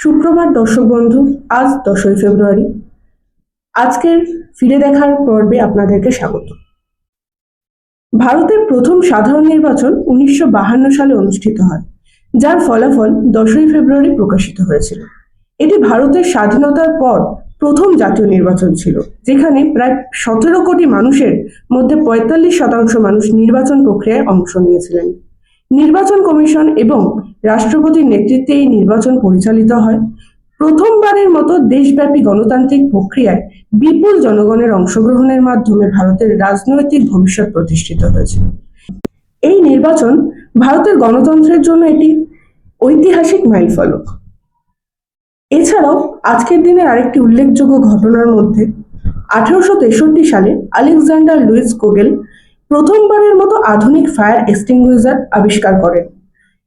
শুক্রবার দর্শক বন্ধু, আজ দশই ফেব্রুয়ারি। আজকের ফিরে দেখার পর্বে আপনাদেরকে স্বাগত। ভারতের প্রথম সাধারণ নির্বাচন উনিশশো সালে অনুষ্ঠিত হয়, যার ফলাফল দশই ফেব্রুয়ারি প্রকাশিত হয়েছিল। এটি ভারতের স্বাধীনতার পর প্রথম জাতীয় নির্বাচন ছিল, যেখানে প্রায় সতেরো কোটি মানুষের মধ্যে পঁয়তাল্লিশ শতাংশ মানুষ নির্বাচন প্রক্রিয়ায় অংশ নিয়েছিলেন। নির্বাচন কমিশন এবং রাষ্ট্রপতির নেতৃত্বে এই নির্বাচন পরিচালিত হয়। প্রথমবারের মতো দেশব্যাপী গণতান্ত্রিক প্রক্রিয়ায় বিপুল জনগণের অংশগ্রহণের মাধ্যমে ভারতের রাজনৈতিক ভবিষ্যৎ প্রতিষ্ঠিত হয়েছিল এই নির্বাচন ভারতের গণতন্ত্রের জন্য এটি ঐতিহাসিক মাইলফলক। এছাড়াও আজকের দিনের আরেকটি উল্লেখযোগ্য ঘটনার মধ্যে আঠারোশো তেষট্টি সালে আলেকজান্ডার লুইস কোগেল প্রথমবারের মতো আধুনিক ফায়ার এক্সটিংগুইজার আবিষ্কার করেন।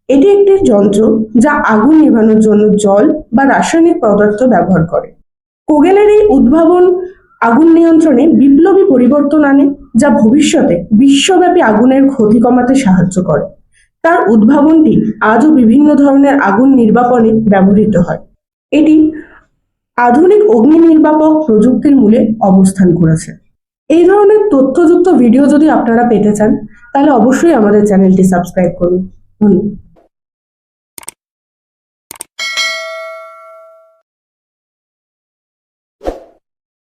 এটি একটি যন্ত্র যা আগুন নেভানোর জন্য জল বা রাসায়নিক পদার্থ ব্যবহার করে। কোগেলের এই উদ্ভাবন আগুন নিয়ন্ত্রণে বিপ্লবী পরিবর্তন আনে, যা ভবিষ্যতে বিশ্বব্যাপী আগুনের ক্ষতি কমাতে সাহায্য করে। তার উদ্ভাবনটি আজও বিভিন্ন ধরনের আগুন নির্বাপনে ব্যবহৃত হয়। এটি আধুনিক অগ্নি নির্বাপক প্রযুক্তির মূলে অবস্থান করেছে। এই ধরনের তথ্যযুক্ত ভিডিও যদি আপনারা পেতে চান, তাহলে অবশ্যই আমাদের চ্যানেলটি সাবস্ক্রাইব করুন। ধন্যবাদ।